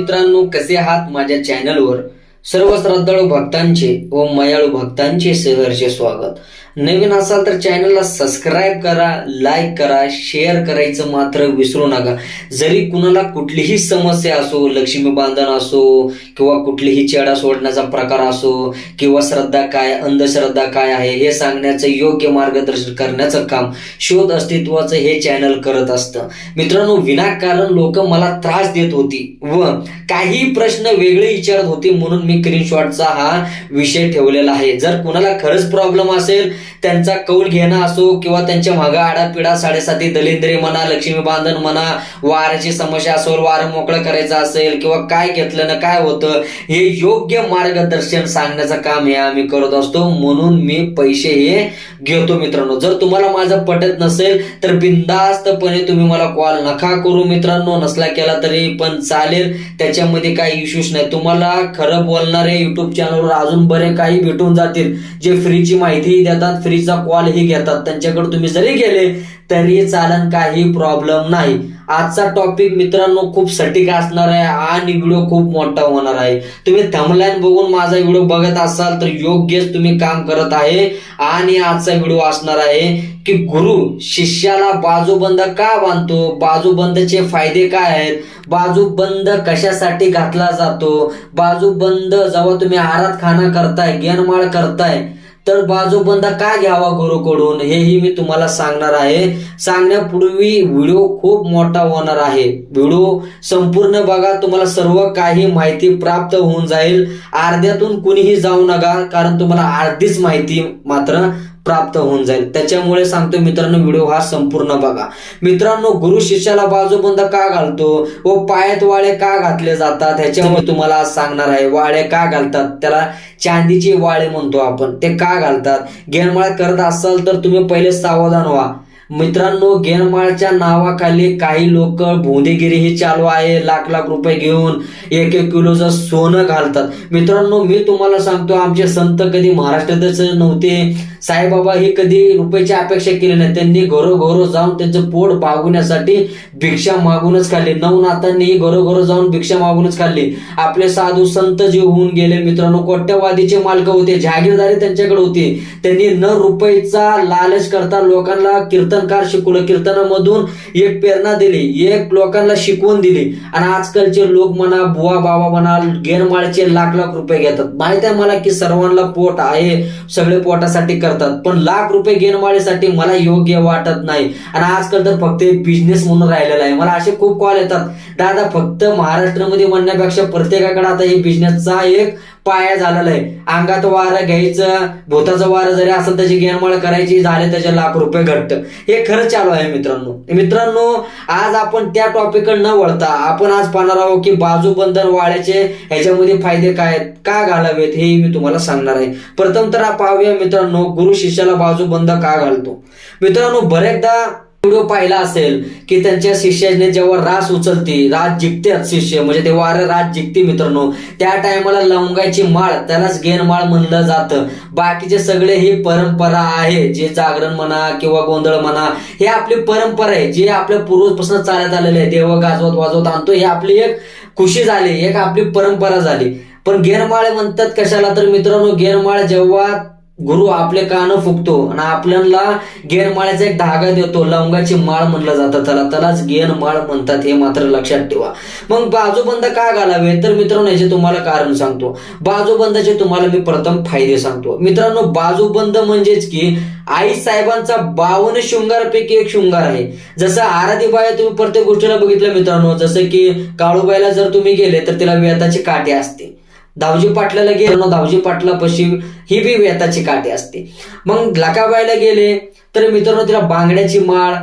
मित्रांनो कसे आहात माझ्या चॅनलवर सर्व श्रद्धाळू भक्तांचे व मयाळू भक्तांचे सहर्ष स्वागत. नवीन असाल तर चॅनलला सबस्क्राईब करा लाईक करा शेअर करायचं मात्र विसरू नका. जरी कुणाला कुठलीही समस्या असो लक्ष्मी बांधन असो किंवा कुठलीही चेडा सोडण्याचा प्रकार असो किंवा श्रद्धा काय अंधश्रद्धा काय आहे हे सांगण्याचं योग्य मार्गदर्शन करण्याचं काम शोध अस्तित्वाचं हे चॅनल करत असतं. मित्रांनो विनाकारण लोक मला त्रास देत होती व काही प्रश्न वेगळे विचारत होते म्हणून मी स्क्रीनशॉटचा हा विषय ठेवलेला आहे. जर कुणाला खरंच प्रॉब्लेम असेल त्यांचा कौल घेणं असो किंवा त्यांच्या मागा आडापिडा साडेसाती दलिंद्रे म्हणा लक्ष्मी बांधन म्हणा वाराची समस्या असेल वार मोकळं करायचं असेल किंवा काय घेतलं ना काय होतं हे योग्य मार्गदर्शन सांगण्याचं काम हे आम्ही करत असतो. म्हणून मी पैसे हे घेतो मित्रांनो. जर तुम्हाला माझं पटत नसेल तर बिंदास्तपणे तुम्ही मला कॉल नका करू मित्रांनो. नसला केला तरी पण चालेल. त्याच्यामध्ये काही इश्यूज नाही. तुम्हाला खरं बोलणारे युट्यूब चॅनलवर अजून बरे काही भेटून जातील. जे फ्रीची माहिती देतात फ्रीचा कॉलही घेतात. त्यांच्याकडे तुम्ही जरी गेले तरी चालन काही प्रॉब्लेम नाही. आजचा टॉपिक मित्रांनो खूप सटीक असणार आहे आणि व्हिडिओ खूप मोठा होणार आहे. तुम्ही थमलाईन बघून माझा व्हिडिओ बघत असाल तर योग्यच तुम्ही काम करत आहे. आणि आजचा व्हिडिओ असणार आहे की गुरु शिष्याला बाजूबंद का बांधतो? बाजूबंदचे फायदे काय आहेत? बाजूबंद कशासाठी घातला जातो? बाजूबंद जेव्हा तुम्ही आरात खाना करताय गेनमाळ करताय तर बाजूबंद का घ्यावा गुरुकडून? हेही मी तुम्हाला सांगणार आहे. सांगण्यापूर्वी व्हिडिओ खूप मोठा होणार आहे. व्हिडिओ संपूर्ण बघा. तुम्हाला सर्व काही माहिती प्राप्त होऊन जाईल. अर्ध्यातून कुणीही जाऊ नका कारण तुम्हाला अर्धीच माहिती मात्र प्राप्त होऊन जाईल. त्याच्यामुळे सांगतो मित्रांनो व्हिडिओ हा संपूर्ण बघा. मित्रांनो गुरु शिष्याला बाजूबंद का घालतो व पायात वाळे का घातले जातात ह्याच्यामुळे तुम्हाला आज सांगणार आहे. वाळे का घालतात? त्याला चांदीचे वाळे म्हणतो आपण. ते का घालतात? गेनमाळ करत असाल तर तुम्ही पहिले सावधान व्हा. मित्रांनो गेनमाळच्या नावाखाली काही लोक भोंदेगिरी ही चालू आहे. लाख लाख रुपये घेऊन एक एक किलोचं सोनं घालतात. मित्रांनो मी तुम्हाला सांगतो आमचे संत कधी महाराष्ट्रातच नव्हते. साईबाबा हे कधी रुपयाची अपेक्षा केली नाही. त्यांनी घरोघरो जाऊन त्यांचं पोट भागवण्यासाठी भिक्षा मागूनच खाल्ली. नवनाथांनी घरोघरो जाऊन भिक्षा मागूनच खाल्ली. आपले साधू संत जे होऊन गेले मित्रांनो कोट्यवादीचे मालक होते जागीरदारी त्यांच्याकडे होती. त्यांनी न रुपयाचा लालच करता लोकांना कीर्तनकार शिकवलं. कीर्तनामधून एक प्रेरणा दिली एक लोकांना शिकवून दिली. आणि आजकालचे लोक म्हणा बुवा बाबा म्हणा गेरमाळचे लाख लाख रुपये घेतात. माहीत आहे मला की सर्वांना पोट आहे सगळे पोटासाठी करतात. पण लाख रुपये गेनमाळीसाठी मला योग्य वाटत नाही. आणि आजकाल तर फक्त एक बिझनेस म्हणून राहिलेला आहे. मला असे खूप कॉल येतात. दादा फक्त महाराष्ट्रामध्ये म्हणण्यापेक्षा प्रत्येकाकडे आता हे बिझनेसचा एक पाया झालेला आहे. अंगात वारं घ्यायचं भूताचं वारं जरी असेल त्याची गेनमळ करायची झाले त्याचे लाख रुपये घट्ट. हे खरं चालू आहे मित्रांनो. मित्रांनो आज आपण त्या टॉपिक न वळता आपण आज पाहणार आहोत की बाजूबंधन वाळ्याचे ह्याच्यामध्ये फायदे काय आहेत का घालावेत हे मी तुम्हाला सांगणार आहे. प्रथम तर पाहूया मित्रांनो गुरु शिष्याला बाजूबंद का घालतो? मित्रांनो बरेचदा व्हिडिओ पाहिला असेल की त्यांच्या शिष्याने जेव्हा रास उचलते रास जिंकते शिष्य म्हणजे ते वारं रास जिंकते मित्रांनो त्या टायमाला लवंगाची माळ त्यालाच गेरमाळ म्हणलं जातं. बाकीचे सगळे ही परंपरा आहे जे जागरण म्हणा किंवा गोंधळ म्हणा हे आपली परंपरा आहे जे आपल्या पूर्वजपासून चालत आलेले आहे. देव गाजवत वाजवत आणतो हे आपली एक खुशी झाली एक आपली परंपरा झाली. पण गेरमाळ म्हणतात कशाला? तर मित्रांनो गेरमाळ जेव्हा गुरु आपले कान फुकतो आणि आपल्याला गेरमाळ्याचा एक धागा देतो. लवंगाची माळ म्हणलं जातं त्याला. त्यालाच गेन माळ म्हणतात हे मात्र लक्षात ठेवा. मग बाजूबंद का घालावे? तर मित्रांनो याचे तुम्हाला कारण सांगतो. बाजूबंदाचे तुम्हाला मी प्रथम फायदे सांगतो. मित्रांनो बाजूबंद म्हणजेच की आई साहेबांचा बावन्न शृंगारापैकी एक शृंगार आहे. जसं आराधीबाई तुम्ही प्रत्येक गोष्टीला बघितलं मित्रांनो जसं की काळूबाईला जर तुम्ही गेले तर तिला वेताची काठी असते. दावजी पाटलाला गेलो दावजी पाटलापाशी ही बी वेताची काठी असते. मग लकाबाईला गेले तर मित्रांनो तिला बांगड्याची माळ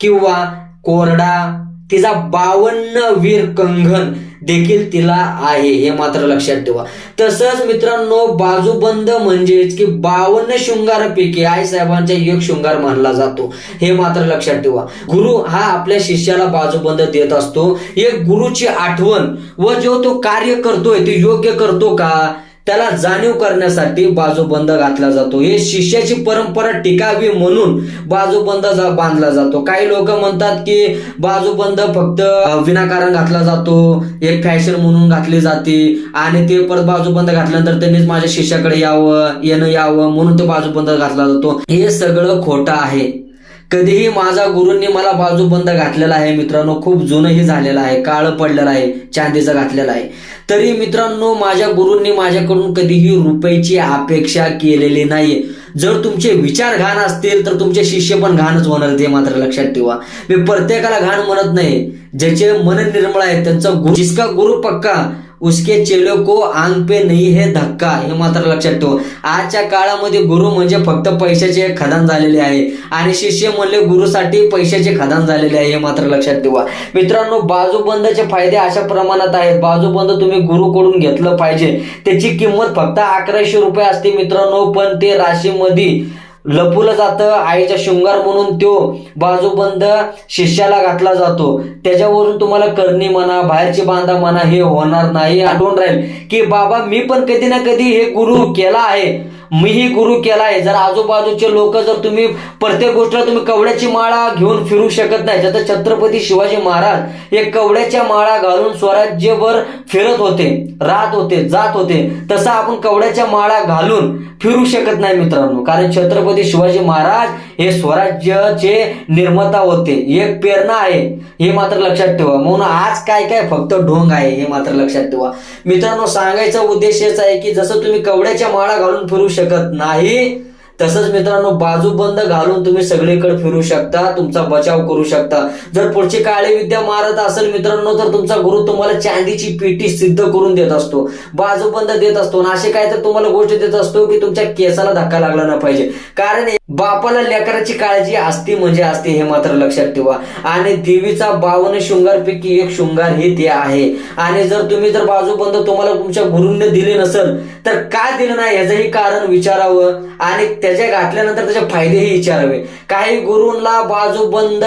किंवा कोरडा तिचा बावन्न वीर कंगन देखील तिला आहे हे मात्र लक्षात ठेवा. तसंच मित्रांनो बाजूबंद म्हणजेच की बावन्न शृंगारापैकी आई साहेबांचा एक शृंगार मानला जातो. हे मात्र लक्षात ठेवा. गुरु हा आपल्या शिष्याला बाजूबंद देत असतो. एक गुरुची आठवण व जो तो कार्य करतोय ते योग्य करतो का? त्याला जाणीव करण्यासाठी बाजूबंद घातला जातो. हे शिष्याची परंपरा टिकावी म्हणून बाजूबंद जा- बांधला जातो. काही लोक म्हणतात की बाजूबंद फक्त विनाकारण घातला जातो एक फॅशन म्हणून घातली जाते आणि ते परत बाजूबंद घातल्यानंतर त्यांनीच माझ्या शिष्याकडे यावं येणं यावं म्हणून ते बाजूबंद घातला जातो. हे सगळं खोटं आहे. कधीही माझा गुरूंनी मला बाजू बंद घातलेला आहे मित्रांनो खूप जुनंही झालेलं आहे काळ पडलेलं आहे चांदीचं घातलेलं आहे. तरी मित्रांनो माझ्या गुरूंनी माझ्याकडून कधीही रुपयाची अपेक्षा केलेली नाहीये. जर तुमचे विचार घाण असतील तर तुमचे शिष्य पण घाणच होणार ते मात्र लक्षात ठेवा. मी प्रत्येकाला घाण म्हणत नाही. ज्याचे मन निर्मळ आहे त्यांचा गुरु जिसका गुरु पक्का उसके चेलो को आंग पे नाही हे धक्का हे मात्र लक्षात ठेवा. आजच्या काळामध्ये गुरु म्हणजे फक्त पैशाचे खदान झालेले आहे. आणि शिष्य म्हणले गुरुसाठी पैशाचे खदान झालेले आहे हे मात्र लक्षात ठेवा. मित्रांनो बाजूबंदचे फायदे अशा प्रमाणात आहेत. बाजूबंद तुम्ही गुरुकडून घेतलं पाहिजे. त्याची किंमत फक्त अकराशे रुपये असते मित्रांनो पण ते राशीमध्ये लपवलं जातं आईचा शृंगार म्हणून तो बाजूबंद शिष्याला घातला जातो. त्याच्यावरून तुम्हाला करणी म्हणा बाहेरची बांधा म्हणा हे होणार नाही. आठवून राहील की बाबा मी पण कधी ना कधी हे गुरु केला आहे. मीही गुरु केला आहे जर आजूबाजूचे लोक जर तुम्ही प्रत्येक गोष्टीला तुम्ही कवड्याची माळा घेऊन फिरू शकत नाही जसं छत्रपती शिवाजी महाराज हे कवड्याच्या माळा घालून स्वराज्यभर फिरत होते राहत होते जात होते तसं आपण कवड्याच्या माळा घालून फिरू शकत नाही मित्रांनो. कारण छत्रपती शिवाजी महाराज हे स्वराज्याचे निर्माता होते. एक प्रेरणा आहे हे मात्र लक्षात ठेवा. म्हणून आज काय काय फक्त ढोंग आहे हे मात्र लक्षात ठेवा. मित्रांनो सांगायचा उद्देश हेच आहे की जसं तुम्ही कवड्याच्या माळा घालून फिरू शकता नाही. तसंच मित्रांनो बाजूबंद घालून तुम्ही सगळीकडे फिरू शकता तुमचा बचाव करू शकता. जर पुढची काळी विद्या मारत असेल मित्रांनो तर तुमचा गुरु तुम्हाला चांदीची पेटी सिद्ध करून देत असतो. बाजूबंद देत असतो आणि असे काय तर तुम्हाला गोष्ट देत असतो की तुमच्या केसाला धक्का लागला ना पाहिजे. कारण बापाला लेकराची काळजी असती म्हणजे असते हे मात्र लक्षात ठेवा. आणि देवीचा बावन शृंगारपैकी एक शृंगार हे ते आहे. आणि जर तुम्ही जर बाजूबंद तुम्हाला तुमच्या गुरुंनी दिले नसेल तर काय दिलं नाही याचंही कारण विचारावं आणि त्याच्या घातल्यानंतर त्याचे फायदेही विचारावे. काही गुरुंना बाजूबंद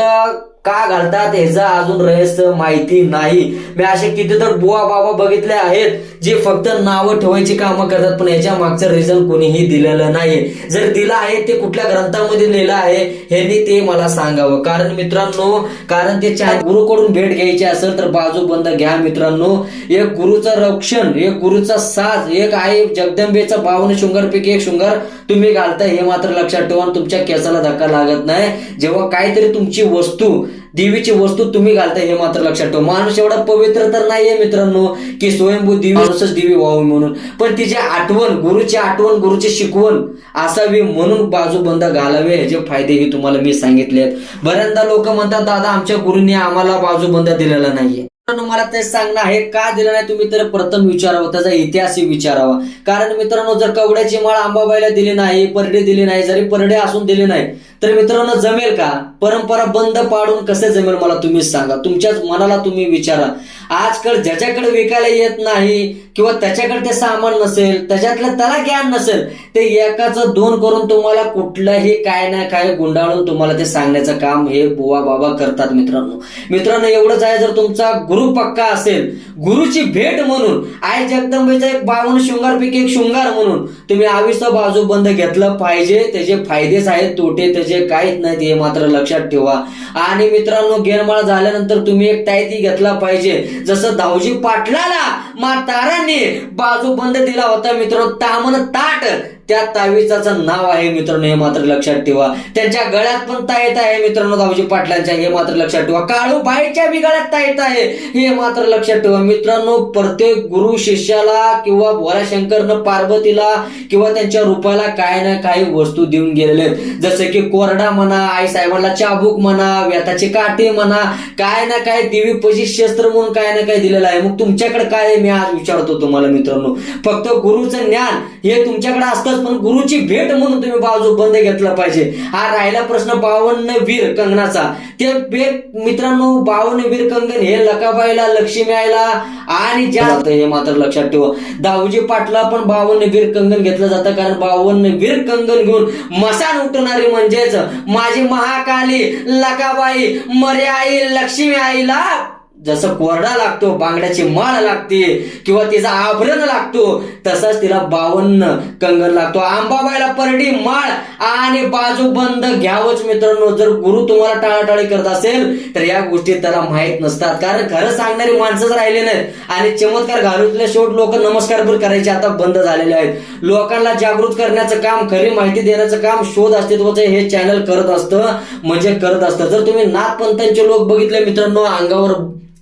का घालतात ह्याचं अजून रहस्य माहिती नाही. मी असे किती तर बुवा बाबा बघितले आहेत जे फक्त नावं ठेवायची कामं करतात पण याच्या मागचं रिझन कोणीही दिलेलं नाही जर दिलं आहे ते कुठल्या ग्रंथामध्ये लिहिलं आहे ह्यांनी ते मला सांगावं. कारण मित्रांनो कारण ते चार गुरुकडून भेट घ्यायची असेल तर बाजू बंद घ्या मित्रांनो. एक गुरुचं रक्षण एक गुरुचा साथ एक आहे जगदंबेचा बावन्न शृंगारपैकी एक शृंगार. तुम्ही घालता हे मात्र लक्षात ठेवा तुमच्या केसाला धक्का लागत नाही. जेव्हा काहीतरी तुमची वस्तू देवीची वस्तू तुम्ही घालताय हे मात्र लक्षात ठेवा. माणूस एवढा पवित्र तर नाहीये मित्रांनो की स्वयंभू देवी माणूसच देवी व्हावी म्हणून. पण तिची आठवण गुरुची आठवण गुरुची शिकवण असावी म्हणून बाजूबंद घालावे ह्याचे फायदेही तुम्हाला मी सांगितले आहेत. बऱ्याचदा लोक म्हणतात दादा आमच्या गुरुंनी आम्हाला बाजूबंद दिलेला नाहीये. मला ते सांगणं आहे का दिलं नाही तुम्ही तर प्रथम विचारावं त्याचा इतिहास विचारावा. कारण मित्रांनो जर कवड्याची माळ अंबाबाईला दिली नाही परडे दिली नाही जरी परडे असून दिले नाही तर मित्रांनो जमेल का? परंपरा बंद पाडून कसे जमेल मला तुम्ही सांगा. तुमच्याच मनाला तुम्ही विचारा. आजकाल ज्याच्याकडे विकायला येत नाही किंवा त्याच्याकडे ते सामान नसेल त्याच्यातलं त्याला ज्ञान नसेल ते एकाच दोन करून तुम्हाला कुठलंही काय ना काय गुंडाळून तुम्हाला ते सांगण्याचं काम हे बुवा बाबा करतात मित्रांनो. मित्रांनो एवढंच आहे जर तुमचा गुरु पक्का असेल गुरुची भेट म्हणून आई जगदंबेचा एक बावन शृंगारपैकी एक शृंगार म्हणून तुम्ही आविष्ट बाजूबंद घेतलं पाहिजे त्याचे फायदेच आहेत तोटे जे काहीच नाहीत हे मात्र लक्षात ठेवा. आणि मित्रांनो गेरमाळ झाल्यानंतर तुम्ही एक टायती घेतला पाहिजे. जसं धावजी पाटलाला म्हातारांनी बाजू बंद दिला होता मित्रांनो तामन ताट. त्या तावीचाचं नाव आहे मित्रांनो हे मात्र लक्षात ठेवा. त्यांच्या गळ्यात पण तायत आहे मित्रांनो दावजी पाटलांच्या हे मात्र लक्षात ठेवा. काळू बाईच्या बी गळ्यात तायत आहे हे मात्र लक्षात ठेवा. मित्रांनो प्रत्येक गुरु शिष्याला किंवा भोलाशंकरनं पार्वतीला किंवा त्यांच्या रूपाला काय ना काही वस्तू देऊन गेलेले जसे की कोरडा म्हणा आई साहेबांना चाबूक म्हणा व्यताची काठी म्हणा काय ना काय देवी पशी शस्त्र म्हणून काय ना काय दिलेलं आहे. मग तुमच्याकडे काय आहे? मी आज विचारतो तुम्हाला मित्रांनो. फक्त गुरुचं ज्ञान हे तुमच्याकडे असतंच पण गुरुची भेट म्हणून तुम्ही बाजू बंद घेतला पाहिजे. हा राहिला प्रश्न बावन्न वीर कंगनाचा. ते भेट मित्रांनो बावन्न वीर कंगन हे लकाबाईला लक्ष्मी आईला आणि ज्या हे मात्र लक्षात ठेवा. दाऊजी पाटला पण बावन्न वीर कंगन घेतलं जातं कारण बावन्न वीर कंगन घेऊन मसान उठणारी म्हणजेच माझी महाकाली लकाबाई मर्याई लक्ष्मी आईला जसं कोरडा लागतो बांगड्याची माळ लागते किंवा तिचा आभरण लागतो तसंच तिला बावन्न कंगन लागतो. आंबाबाईला परडी माळ आणि बाजू बंद घ्यावंच मित्रांनो. जर गुरु तुम्हाला टाळाटाळी करत असेल तर या गोष्टी त्याला माहीत नसतात. कारण खरं सांगणारी माणसंच राहिले नाहीत. आणि चमत्कार घालूतल्या शेवट लोक नमस्कार पण करायचे आता बंद झालेले आहेत. लोकांना जागृत करण्याचं काम खरी माहिती देण्याचं काम शोध अस्तित्वाचं हे चॅनल करत असतं. म्हणजे करत असतं. जर तुम्ही नाथपंथांचे लोक बघितले मित्रांनो अंगावर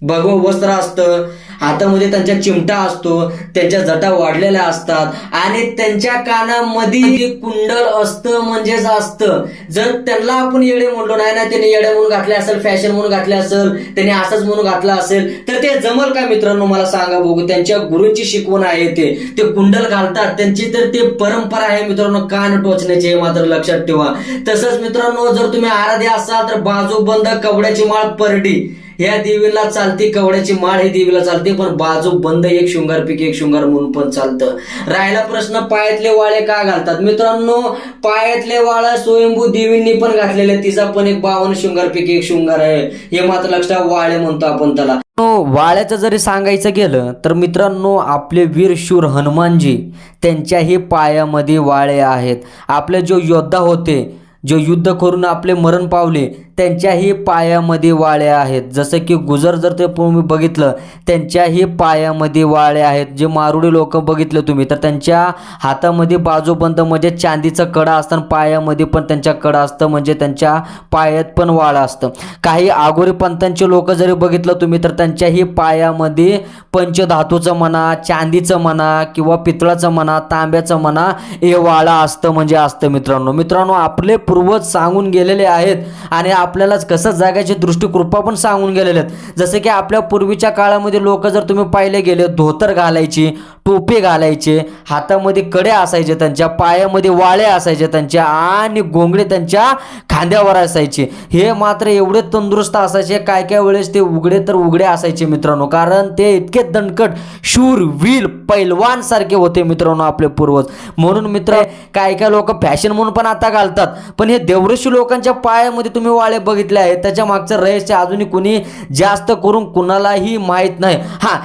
भगव वस्त्र असतं हातामध्ये त्यांच्या चिमटा असतो त्यांच्या जटा वाढलेल्या असतात आणि त्यांच्या कानामध्ये कुंडल असतं म्हणजेच असतं. जर त्यांना आपण येडे म्हणलो नाही ना त्यांनी येडे म्हणून घातले असेल फॅशन म्हणून घातले असेल त्यांनी असंच म्हणून घातलं असेल तर ते जमल का मित्रांनो? मला सांगा बघू त्यांच्या गुरुंची शिकवण आहे ते. ते कुंडल घालतात त्यांची तर ते परंपरा आहे मित्रांनो कान टोचण्याची हे मात्र लक्षात ठेवा. तसंच मित्रांनो जर तुम्ही आराध्य असाल तर बाजू बंद कवड्याची माळ परडी. या देवीला चालते कवड्याची माळ हे देवीला चालते पण बाजू बंद एक शृंगारपैकी एक शृंगार म्हणून पण चालतं. राहिला प्रश्न पायातले वाळे का घालतात? मित्रांनो पायातले वाळा स्वयंभू देवींनी पण घातलेले तिचा पण एक बावन्न शृंगारपैकी एक शृंगार आहे. हे मात्र लक्षात वाळे म्हणतो आपण त्याला. हो, वाळ्याचं जरी सांगायचं गेलं तर मित्रांनो आपले वीर शूर हनुमानजी त्यांच्याही पायामध्ये वाळे आहेत. आपले जो योद्धा होते जो युद्ध करून आपले मरण पावले त्यांच्याही पायामध्ये वाळे आहेत. जसं की गुजर जर ते तुम्ही बघितलं त्यांच्याही पायामध्ये वाळे आहेत. जे मारुडी लोक बघितले तुम्ही तर त्यांच्या हातामध्ये बाजूबंद म्हणजे चांदीचं कडा असतं आणि पायामध्ये पण त्यांच्या कडा असतं म्हणजे त्यांच्या पायात पण वाळ असतं. काही आगोरी पंतांचे लोक जरी बघितलं तुम्ही तर त्यांच्याही पायामध्ये पंचधातूचं म्हणा चांदीचं म्हणा किंवा पितळाचं म्हणा तांब्याचं म्हणा हे वाळा असतं म्हणजे असतं मित्रांनो. मित्रांनो आपले पूर्वज सांगून गेलेले आहेत आणि आपल्यालाच कसं जगायची दृष्टीकृपा पण सांगून गेलेले आहेत. जसं की आपल्या पूर्वीच्या काळामध्ये लोक जर तुम्ही पाहिले गेले धोतर घालायची टोपी घालायचे हातामध्ये कडे असायचे त्यांच्या पायामध्ये वाळे असायचे त्यांच्या आणि गोंगडे त्यांच्या खांद्यावर असायचे. हे मात्र एवढे तंदुरुस्त असायचे काय काय वेळेस ते उघडे तर उघडे असायचे मित्रांनो. कारण ते इतके दणकट शूर वील पैलवान सारखे होते मित्रांनो आपले पूर्वज. म्हणून मित्र काय काय लोक फॅशन म्हणून पण आता घालतात. पण हे देवऋषी लोकांच्या पायामध्ये तुम्ही वाळे बघितले आहे. त्याच्या मागचं रहस्य अजूनही कुणी जास्त करून कुणालाही माहीत नाही. हा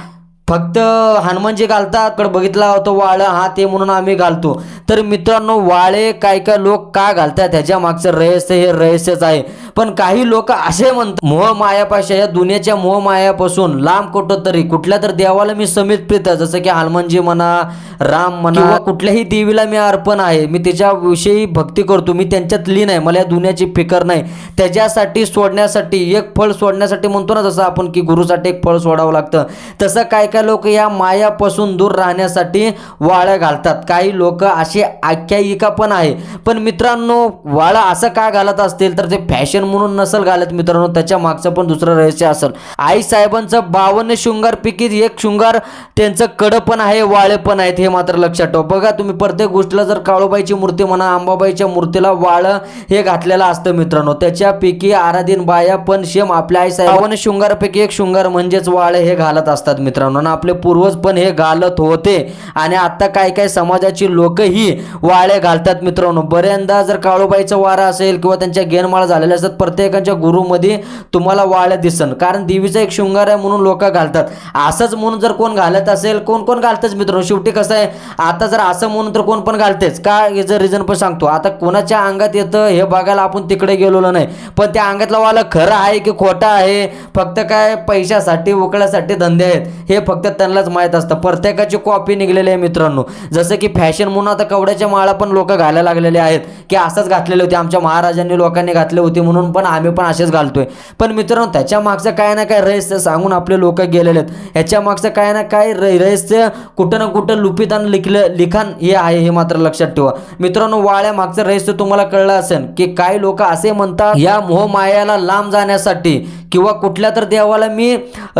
फक्त हनुमानजी घालतात कड बघितला होता वाळं हा ते म्हणून आम्ही घालतो. तर मित्रांनो वाळे काय काय लोक का घालतात ह्याच्या मागचं रहस्य हे रहस्यच आहे. पण काही लोक असे म्हणतात मोह मायापाशा या दुनियाच्या मोह मायापासून लांब कुठं तरी कुठल्या तर देवाला मी समित प्रीत जसं की हनुमानजी म्हणा राम म्हणा कुठल्याही देवीला मी अर्पण आहे मी त्याच्याविषयी भक्ती करतो मी त्यांच्यात लीन आहे मला या दुनियाची फिकर नाही. त्याच्यासाठी सोडण्यासाठी एक फळ सोडण्यासाठी म्हणतो ना जसं आपण की गुरुसाठी एक फळ सोडावं लागतं. तसं काय काय लोक या मायापासून दूर राहण्यासाठी वाळ्या घालतात. काही लोक अशी आख्यायिका पण आहे. पण मित्रांनो वाळा असं का घालत असतील? तर ते फॅशन म्हणून नसल घालत मित्रांनो त्याच्या मागचं पण दुसरं रहस्य असेल. आई साहेबांचं बावन्न शृंगार पिकीत एक शृंगार त्यांचं कडं पण आहे वाळे पण आहेत हे मात्र लक्षात ठेवा. बघा तुम्ही प्रत्येक गोष्टीला जर काळूबाईची मूर्ती म्हणा अंबाबाईच्या मूर्तीला वाळं हे घातलेलं असतं मित्रांनो त्याच्यापैकी आराधीन बाया पण शेम आपल्या आई साहेब शृंगारपैकी एक शृंगार म्हणजेच वाळे हे घालत असतात मित्रांनो. आपले पूर्वज पण हे घालत होते. आणि आता काय काय समाजाची लोकही वाळे घालतात मित्रांनो. बऱ्याचदा जर काळूबाईचा वारा असेल किंवा त्यांच्या गेनमाळा झालेल्या असतात प्रत्येकाच्या गुरुमध्ये तुम्हाला वाळ्या दिसन कारण देवीचा एक शृंगार आहे म्हणून लोक घालतात. असंच म्हणून जर कोण घालत असेल कोण कोण घालतच मित्रांनो. शेवटी कसं आहे आता जर असं म्हणून तर कोण पण घालतेच. का याचं रिझन पण सांगतो. आता कोणाच्या अंगात येतं हे बघायला आपण तिकडे गेलेलो नाही. पण त्या अंगातला वाला खरं आहे की खोटा आहे? फक्त काय पैशासाठी उकळ्यासाठी धंदे आहेत. हे फक्त त्यांनाच माहीत असतं. प्रत्येकाची कॉपी निघलेली आहे मित्रांनो. जसं की फॅशन म्हणून आता कवड्याच्या माळा पण लोक घालायला लागलेले आहेत. की असंच घातलेले होते. आमच्या महाराजांनी लोकांनी घातले होते म्हणून पण आम्ही पण असेच घालतोय. पण मित्रांनो त्याच्या मागचं काय ना काय रहस्य सांगून आपले लोक गेलेले आहेत. ह्याच्या मागचं काय ना काय र- रहस्य कुठं ना कुठं लुपित आणि लिखलं लिखाण हे आहे हे मात्र लक्षात ठेवा. मित्रांनो वाळ्या मागचं रहस्य तुम्हाला कळलं असेल की काही लोक असे म्हणतात या मोहमायाला लांब जाण्यासाठी किंवा कुठल्या तर देवाला मी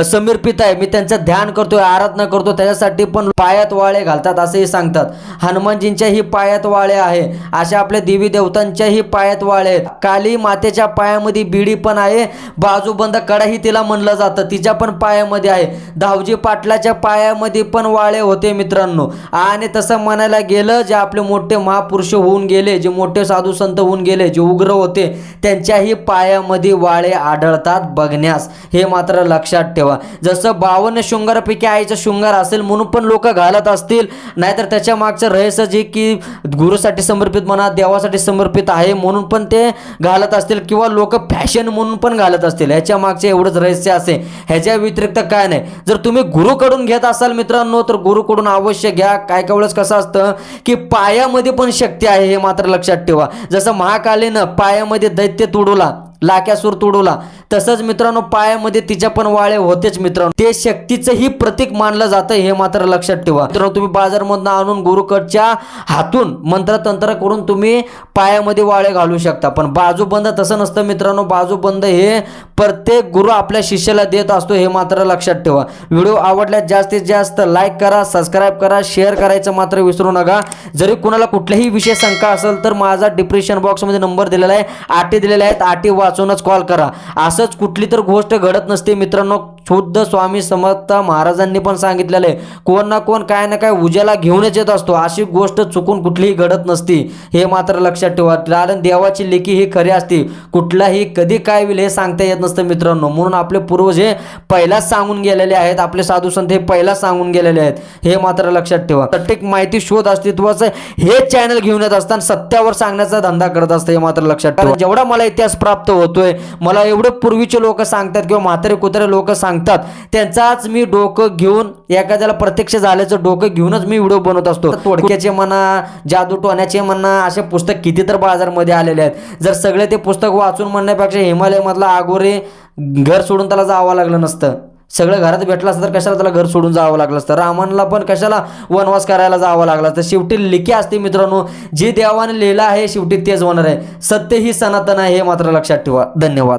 समर्पित आहे मी त्यांचं ध्यान करतोय आराधना करतो त्याच्यासाठी पण पायात वाळे घालतात असेही सांगतात. हनुमानजींच्याही पायात वाळे आहे अशा आपल्या देवी देवतांच्याही पायात वाळे आहेत. काली मातेच्या पायामध्ये बिडी पण आहे बाजूबंद कडाही तिला म्हणलं जातं तिच्या पण पायामध्ये आहे. धावजी पाटलाच्या पायामध्ये पण वाळे होते मित्रांनो. आणि तसं म्हणायला गेलं जे आपले मोठे महापुरुष होऊन गेले जे मोठे साधू संत होऊन गेले जे उग्र होते त्यांच्याही पायामध्ये वाळे आढळतात. बघण्यास हे मात्र लक्षात ठेवा. जसं बावन्न शृंगारपैकी आईचं शृंगार असेल म्हणून पण लोक घालत असतील नाहीतर त्याच्या मागचं रहस्य जे की गुरुसाठी समर्पित म्हणा देवासाठी समर्पित आहे म्हणून पण ते घालत असतील किंवा लोक फॅशन म्हणून पण घालत असतील. ह्याच्या मागचे एवढंच रहस्य असे ह्याच्या व्यतिरिक्त काय नाही. जर तुम्ही गुरुकडून घेत असाल मित्रांनो तर गुरुकडून अवश्य घ्या. काय काय वेळेस कसं असतं की पायामध्ये पण शक्ती आहे हे मात्र लक्षात ठेवा. जसं महाकालीनं पायामध्ये दैत्य तुडवला लाक्यासूर तुडवला. तसंच मित्रांनो पायामध्ये तिच्या पण वाळे होतेच मित्रांनो. ते शक्तीचंही प्रतीक मानलं जातं हे मात्र लक्षात ठेवा. मित्रांनो तुम्ही बाजारमधनं आणून गुरुकडच्या हातून मंत्रतंत्र करून तुम्ही पायामध्ये वाळे घालू शकता. पण बाजूबंद तसं नसतं मित्रांनो. बाजूबंद हे प्रत्येक गुरु आपल्या शिष्याला देत असतो हे मात्र लक्षात ठेवा. व्हिडिओ आवडल्यास जास्तीत जास्त लाईक करा सबस्क्राईब करा शेअर करायचं मात्र विसरू नका. जरी कुणाला कुठल्याही विषय शंका असेल तर माझा डिप्रेशन बॉक्समध्ये नंबर दिलेला आहे आटे दिलेल्या आहेत आटे वा वाचूनच कॉल करा. असंच कुठली तर गोष्ट घडत नसते मित्रांनो. शुद्ध स्वामी समर्थ महाराजांनी पण सांगितलेलं आहे. कोण ना कोण काय ना काय उज्याला घेऊनच येत असतो. अशी गोष्ट चुकून कुठलीही घडत नसती. हे मात्र लक्षात ठेवा. कारण देवाची लेखी ही खरी असते. कुठलाही कधी काय होईल हे सांगता येत नसतं मित्रांनो. म्हणून आपले पूर्वज हे पहिलाच सांगून गेलेले आहेत. आपले साधू संत हे पहिलाच सांगून गेलेले आहेत. हे मात्र लक्षात ठेवा. प्रत्येक माहिती शोध अस्तित्वाचं हे चॅनल घेऊन येत असताना सत्यावर सांगण्याचा धंदा करत असतं हे मात्र लक्षात ठेवा. जेवढा मला इतिहास प्राप्त होतोय मला एवढे पूर्वीचे लोक सांगतात किंवा म्हातारे कुत्रे लोक सांगतात. त्यांचाच मी डोकं घेऊन एखाद्याला प्रत्यक्ष झाल्याचं डोकं घेऊनच मी व्हिडिओ बनवत असतो. तोडक्याचे म्हणा जादू टोण्याचे म्हणा असे पुस्तक किती तर बाजारमध्ये आलेले आहेत. जर सगळे ते पुस्तक वाचून म्हणण्यापेक्षा हिमालयमधला आगोरे घर सोडून त्याला जावं लागलं नसतं. सगळं घरात भेटलं असतं तर कशाला त्याला घर सोडून जावं लागलं असतं? रामानला पण कशाला वनवास करायला जावं लागलं असतं? शेवटी लिखी असते मित्रांनो जे देवाने लिहिलं आहे शेवटी तेच होणार आहे. सत्य ही सनातन आहे हे मात्र लक्षात ठेवा. धन्यवाद.